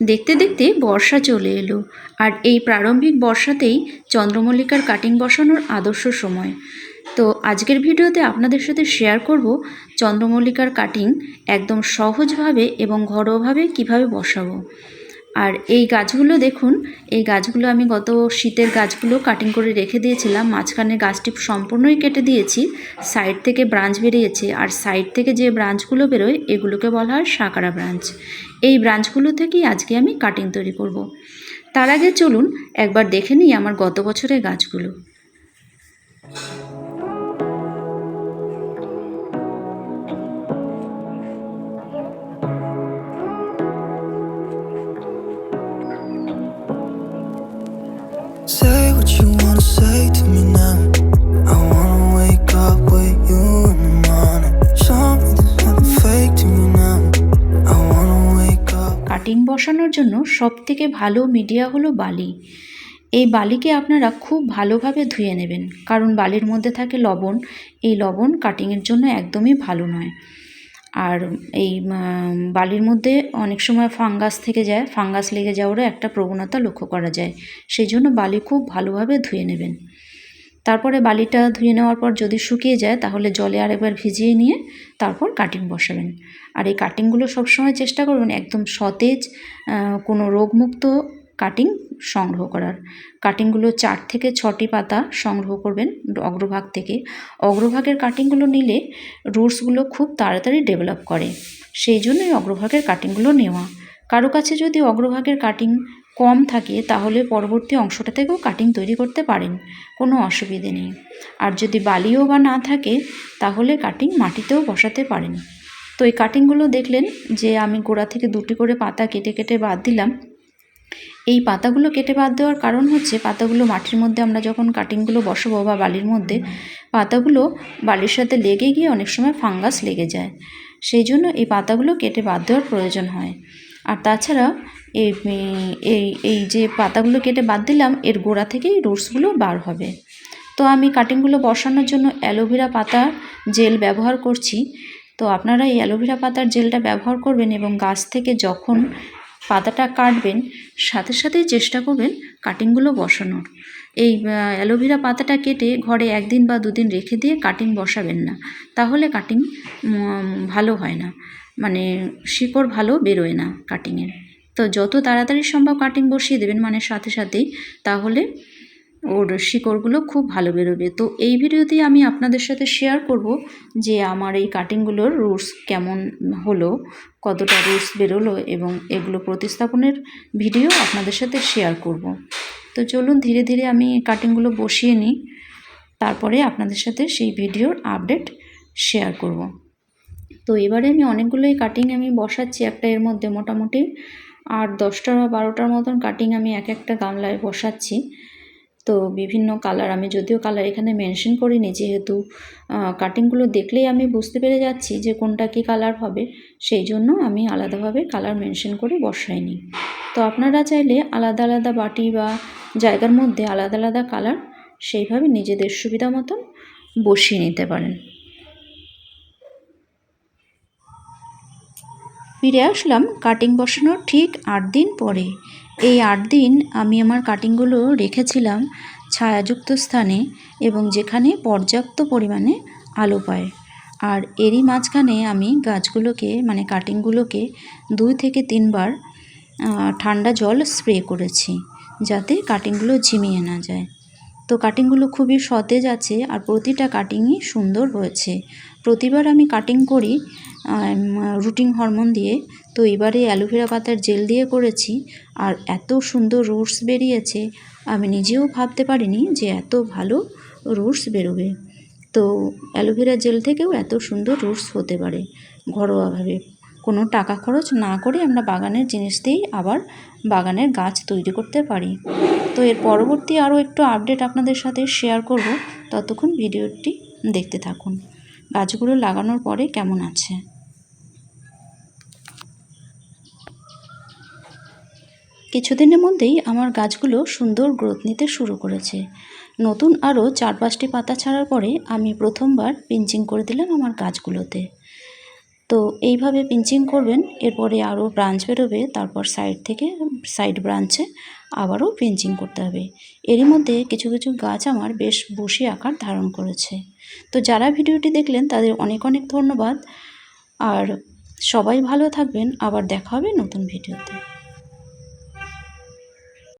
দেখতে দেখতে বর্ষা চলে এলো। আর এই প্রারম্ভিক বর্ষাতেই চন্দ্রমল্লিকার কাটিং বসানোর আদর্শ সময়। তো আজকের ভিডিওতে আপনাদের সাথে শেয়ার করব চন্দ্রমল্লিকার কাটিং একদম সহজভাবে এবং ঘরোয়াভাবে কীভাবে বসাবো। আর এই গাছগুলো দেখুন, এই গাছগুলো আমি গত শীতের গাছগুলো কাটিং করে রেখে দিয়েছিলাম। মাঝখানে গাছটি সম্পূর্ণই কেটে দিয়েছি। সাইড থেকে ব্রাঞ্চ বেরিয়েছে আর সাইড থেকে যে ব্রাঞ্চগুলো বেরোয়, এগুলোকে বলা হয় সাকারা ব্রাঞ্চ এই ব্রাঞ্চগুলো থেকেই আজকে আমি কাটিং তৈরি করব। তার আগে চলুন, একবার দেখে নিই আমার গত বছরের গাছগুলো। কাটিং বসানোর জন্য সবথেকে ভালো মিডিয়া হলো বালি। এই বালিকে আপনারা খুব ভালোভাবে ধুয়ে নেবেন, কারণ বালির মধ্যে থাকে লবণ। এই লবণ কাটিংয়ের জন্য একদমই ভালো নয়। আর এই বালির মধ্যে অনেক সময় ফাঙ্গাস থেকে যায়, ফাঙ্গাস লেগে যাওয়ারও একটা প্রবণতা লক্ষ্য করা যায়। সেই জন্য বালি খুব ভালোভাবে ধুয়ে নেবেন। তারপরে বালিটা ধুয়ে নেওয়ার পর যদি শুকিয়ে যায়, তাহলে জলে আরেকবার ভিজিয়ে নিয়ে তারপর কাটিং বসাবেন। আর এই কাটিংগুলো সবসময় চেষ্টা করবেন একদম সতেজ কোনো রোগমুক্ত কাটিং সংগ্রহ করার। কাটিংগুলো চার থেকে ছটি পাতা সংগ্রহ করবেন অগ্রভাগ থেকে। অগ্রভাগের কাটিংগুলো নিলে রুটসগুলো খুব তাড়াতাড়ি ডেভেলপ করে। সেই জন্যই অগ্রভাগের কাটিংগুলো নেওয়া। কারও কাছে যদি অগ্রভাগের কাটিং কম থাকে, তাহলে পরবর্তী অংশটা থেকেও কাটিং তৈরি করতে পারেন। কোনো অসুবিধে নেই। আর যদি বালিও বা না থাকে, তাহলে কাটিং মাটিতেও বসাতে পারেন। তো এই কাটিংগুলো দেখলেন যে আমি গোড়া থেকে দুটি করে পাতা কেটে কেটে বাদ দিলাম। এই পাতাগুলো কেটে বাদ দেওয়ার কারণ হচ্ছে পাতাগুলো মাটির মধ্যে আমরা যখন কাটিংগুলো বসাবো বা বালির মধ্যে, পাতাগুলো বালির সাথে লেগে গিয়ে অনেক সময় ফাঙ্গাস লেগে যায়। সেই জন্য এই পাতাগুলো কেটে বাদ দেওয়ার প্রয়োজন হয়। আর তাছাড়া এই এই এই যে পাতাগুলো কেটে বাদ দিলাম, এর গোড়া থেকেই রুটসগুলো বার হবে। তো আমি কাটিংগুলো বসানোর জন্য অ্যালোভেরা পাতা জেল ব্যবহার করছি। তো আপনারা এই অ্যালোভেরা পাতার জেলটা ব্যবহার করবেন এবং গাছ থেকে যখন পাতাটা কাটবেন, সাথে সাথেই চেষ্টা করবেন কাটিংগুলো বসানোর। এই অ্যালোভেরা পাতাটা কেটে ঘরে একদিন বা দুদিন রেখে দিয়ে কাটিং বসাবেন না। তাহলে কাটিং ভালো হয় না। মানে শিকড় ভালো বেরোয় না কাটিংয়ের। তো যত তাড়াতাড়ি সম্ভব কাটিং বসিয়ে দেবেন মানে সাথে সাথেই, তাহলে ওর শিকড়গুলো খুব ভালো বেরোবে। তো এই ভিডিওতেই আমি আপনাদের সাথে শেয়ার করব যে আমার এই কাটিংগুলোর রুটস কেমন হলো, কতটা রুটস বেরোলো এবং এগুলো প্রতিস্থাপনের ভিডিও আপনাদের সাথে শেয়ার করব। তো চলুন ধীরে ধীরে আমি কাটিংগুলো বসিয়ে নিই, তারপরে আপনাদের সাথে সেই ভিডিওর আপডেট শেয়ার করব। তো এবারে আমি অনেকগুলোই কাটিং আমি বসাচ্ছি, একটা এর মধ্যে মোটামুটি আর দশটা বা বারোটার মতন কাটিং আমি এক একটা গামলায় বসাচ্ছি। তো বিভিন্ন কালার আমি যদিও কালার এখানে মেনশন করিনি, যেহেতু কাটিংগুলো দেখলেই আমি বুঝতে পেরে যাচ্ছি যে কোনটা কী কালার হবে, সেই জন্য আমি আলাদাভাবে কালার মেনশন করে বসাইনি। তো আপনারা চাইলে আলাদা আলাদা বাটি বা জায়গার মধ্যে আলাদা আলাদা কালার সেইভাবে নিজেদের সুবিধা মতন বসিয়ে নিতে পারেন। ফিরে আসলাম কাটিং বসানোর ঠিক আট দিন পরে। এই আট দিন আমি আমার কাটিংগুলো রেখেছিলাম ছায়াযুক্ত স্থানে এবং যেখানে পর্যাপ্ত পরিমাণে আলো পায়। আর এরই মাঝখানে আমি গাছগুলোকে মানে কাটিংগুলোকে দুই থেকে তিনবার ঠান্ডা জল স্প্রে করেছি যাতে কাটিংগুলো ঝিমিয়ে না যায়। তো কাটিংগুলো খুবই সতেজ আছে আর প্রতিটা কাটিংই সুন্দর হয়েছে প্রতিবার আমি কাটিং করি রুটিন হরমোন দিয়ে। তো এবারে অ্যালোভেরা পাতার জেল দিয়ে করেছি আর এত সুন্দর রুটস বেরিয়েছে, আমি নিজেও ভাবতে পারিনি যে এত ভালো রুটস বেরোবে। তো অ্যালোভেরা জেল থেকেও এত সুন্দর রুটস হতে পারে ঘরোয়াভাবে। কোনো টাকা খরচ না করে আমরা বাগানের জিনিস দিয়েই আবার বাগানের গাছ তৈরি করতে পারি। তো এর পরবর্তী আরও একটু আপডেট আপনাদের সাথে শেয়ার করব। ততক্ষণ ভিডিওটি দেখতে থাকুন। গাছগুলো লাগানোর পরে কেমন আছে? কিছুদিনের মধ্যেই আমার গাছগুলো সুন্দর গ্রোথ নিতে শুরু করেছে। নতুন আরও চার পাঁচটি পাতা ছাড়ার পরে আমি প্রথমবার পিঞ্চিং করে দিলাম আমার গাছগুলোতে। তো এইভাবে পিঞ্চিং করবেন, এরপরে আরও ব্রাঞ্চ বেরোবে, তারপর সাইড থেকে, সাইড ব্রাঞ্চে আবারও পিঞ্চিং করতে হবে। এরই মধ্যে কিছু কিছু গাছ আমার বেশ বসি আকার ধারণ করেছে। তো যারা ভিডিওটি দেখলেন, তাদের অনেক অনেক ধন্যবাদ। আর সবাই ভালো থাকবেন, আবার দেখা হবে নতুন ভিডিওতে।